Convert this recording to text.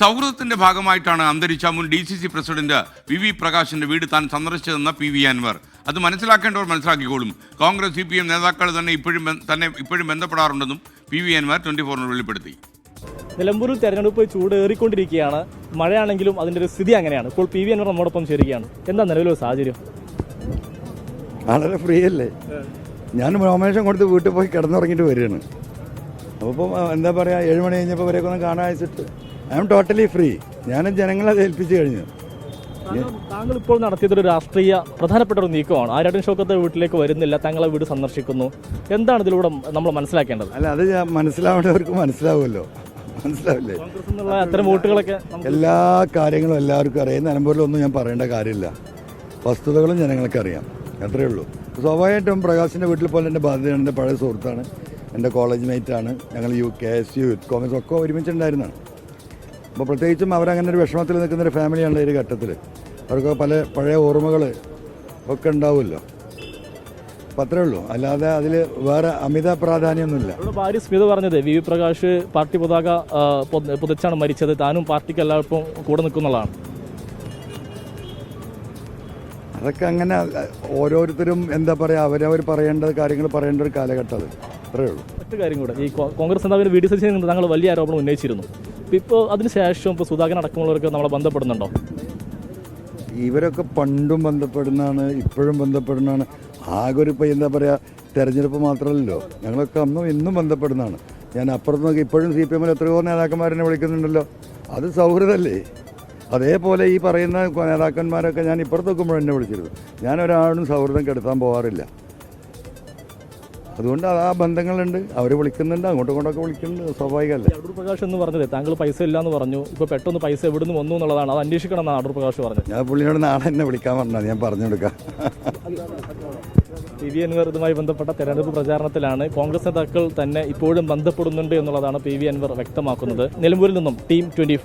സൗഹൃദത്തിന്റെ ഭാഗമായിട്ടാണ് അന്തരിച്ച മുൻ D C C president V V പ്രകാശിന്റെ വീട് താൻ സന്ദർശിച്ചതെന്ന പി വി അൻവർ. അത് മനസ്സിലാക്കേണ്ടവർ മനസ്സിലാക്കിക്കോളും. കോൺഗ്രസ് സി പി എം നേതാക്കൾ തന്നെ ഇപ്പോഴും തന്നെ ഇപ്പോഴും ബന്ധപ്പെടാറുണ്ടെന്നും പി വി അൻവർ ട്വന്റി ഫോറിന് വെളിപ്പെടുത്തി. നിലമ്പൂരിൽ തെരഞ്ഞെടുപ്പ് ചൂട് ഏറിക്കൊണ്ടിരിക്കുകയാണ് മഴയാണെങ്കിലും അതിന്റെ ഒരു സ്ഥിതി അങ്ങനെയാണ്. ഇപ്പോൾ പി വി അൻവർ നമ്മോടൊപ്പം ചേരുകയാണ്. എന്താ നിലവിലെ സാഹചര്യം? വളരെ ഫ്രീ അല്ലേ ഞാൻ രോമേഷം കൊടുത്ത് വീട്ടിൽ പോയി കിടന്നുറങ്ങിയിട്ട് വരികയാണ്. അപ്പോൾ ഇപ്പം എന്താ പറയുക ഏഴ് മണി കഴിഞ്ഞപ്പോൾ വരെയൊക്കെ ഒന്ന് കാണാൻ അയച്ചിട്ട് ഐ എം ടോട്ടലി ഫ്രീ ഞാൻ ജനങ്ങളെ ഏൽപ്പിച്ചു കഴിഞ്ഞു. താങ്കൾ- ഇപ്പോൾ നടത്തിയതൊരു രാഷ്ട്രീയ പ്രധാനപ്പെട്ട ഒരു നീക്കമാണ്. ആരാട്ടും ഷോക്കത്തെ വീട്ടിലേക്ക് വരുന്നില്ല താങ്കളെ വീട് സന്ദർശിക്കുന്നു. എന്താണ് ഇതിലൂടെ നമ്മൾ മനസ്സിലാക്കേണ്ടത്? അല്ല അത് ഞാൻ മനസ്സിലാവേണ്ടവർക്ക് മനസ്സിലാവുമല്ലോ. മനസ്സിലാവില്ലേ? അത്തരം വോട്ടുകളൊക്കെ എല്ലാ കാര്യങ്ങളും എല്ലാവർക്കും അറിയാം. നിലമ്പൂരിലൊന്നും ഞാൻ പറയേണ്ട കാര്യമില്ല. വസ്തുതകളും ജനങ്ങൾക്ക് അറിയാം. അത്രയേ ഉള്ളൂ. സ്വാഭാവികമായിട്ടും പ്രകാശിന്റെ വീട്ടിൽ പോലെ എന്റെ ബാധ്യത എന്റെ പഴയ സുഹൃത്താണ്. എന്റെ കോളേജ് മേറ്റാണ് ഞങ്ങൾ U K S U youth Congress ഒക്കെ ഒരുമിച്ചുണ്ടായിരുന്നതാണ്. അപ്പോൾ പ്രത്യേകിച്ചും അവരങ്ങനെ ഒരു വിഷമത്തിൽ നിൽക്കുന്ന ഒരു ഫാമിലിയാണ് ഈ ഒരു ഘട്ടത്തിൽ അവർക്ക് പല പഴയ ഓർമ്മകൾ ഒക്കെ ഉണ്ടാവുമല്ലോ. അപ്പം അത്രേ ഉള്ളൂ. അല്ലാതെ അതിൽ വേറെ അമിത പ്രാധാന്യമൊന്നുമില്ല. ഭാര്യ സ്മിത പറഞ്ഞത് വി വി പ്രകാശ് പാർട്ടി പതാക പുതച്ചാണ് മരിച്ചത്. താനും പാർട്ടിക്ക് എല്ലാവർക്കും കൂടെ നിൽക്കുന്നതാണ് അതൊക്കെ അങ്ങനെ ഓരോരുത്തരും എന്താ പറയുക അവരവർ പറയേണ്ട കാര്യങ്ങൾ പറയേണ്ട ഒരു കാലഘട്ടം അത്. അത്രേ ഉള്ളൂ. മറ്റു കാര്യം കൂടെ ഈ കോൺഗ്രസ് നേതാവിന് വി ഡി സതീശൻ താങ്കൾ വലിയ ആരോപണം ഉന്നയിച്ചിരുന്നു. ഇപ്പോൾ അതിനുശേഷം ഇപ്പോൾ സുധാകരൻ അടക്കമുള്ളവർക്ക് നമ്മളെ ബന്ധപ്പെടുന്നുണ്ടോ? ഇവരൊക്കെ പണ്ടും ബന്ധപ്പെടുന്നതാണ് ഇപ്പോഴും ബന്ധപ്പെടുന്നതാണ്. ആകെ ഒരു ഇപ്പം എന്താ പറയുക തെരഞ്ഞെടുപ്പ് മാത്രമല്ലല്ലോ. ഞങ്ങളൊക്കെ അന്നും ഇന്നും ബന്ധപ്പെടുന്നതാണ്. ഞാൻ അപ്പുറത്ത് നോക്കി ഇപ്പോഴും സി പി എമ്മിൽ എത്രയോ നേതാക്കന്മാരെന്നെ വിളിക്കുന്നുണ്ടല്ലോ. അത് സൗഹൃദമല്ലേ? അതേപോലെ ഈ പറയുന്ന നേതാക്കന്മാരൊക്കെ ഞാൻ ഇപ്പുറത്ത് നോക്കുമ്പോൾ എന്നെ വിളിച്ചിരുന്നു ഞാൻ ഒരാളും സൗഹൃദം കെടുത്താൻ പോകാറില്ല. അതുകൊണ്ട് അത് ആ ബന്ധങ്ങളുണ്ട്. അവർ വിളിക്കുന്നുണ്ട് അങ്ങോട്ടും ഇങ്ങോട്ടൊക്കെ വിളിക്കുന്നുണ്ട്. സ്വാഭാവികമല്ലേ? അടൂർ പ്രകാശ് എന്ന് പറഞ്ഞത് താങ്കൾ പൈസ ഇല്ലാന്ന് പറഞ്ഞു. ഇപ്പോൾ പെട്ടെന്ന് പൈസ എവിടെ നിന്ന് വന്നു എന്നുള്ളതാണ്. അത് അന്വേഷിക്കണം എന്നാണ് അടൂർ പ്രകാശ് പറഞ്ഞത്. ഞാൻ പുള്ളിയോട് നാളെ എന്നെ വിളിക്കാൻ പറഞ്ഞത്. ഞാൻ പറഞ്ഞു കൊടുക്കാം. പി വി അൻവർ ഇതുമായി ബന്ധപ്പെട്ട തെരഞ്ഞെടുപ്പ് പ്രചാരണത്തിലാണ് കോൺഗ്രസ് നേതാക്കൾ തന്നെ ഇപ്പോഴും ബന്ധപ്പെടുന്നുണ്ട് എന്നുള്ളതാണ് പി വി അൻവർ വ്യക്തമാക്കുന്നത്. നിലമ്പൂരിൽ നിന്നും ടീം ട്വന്റി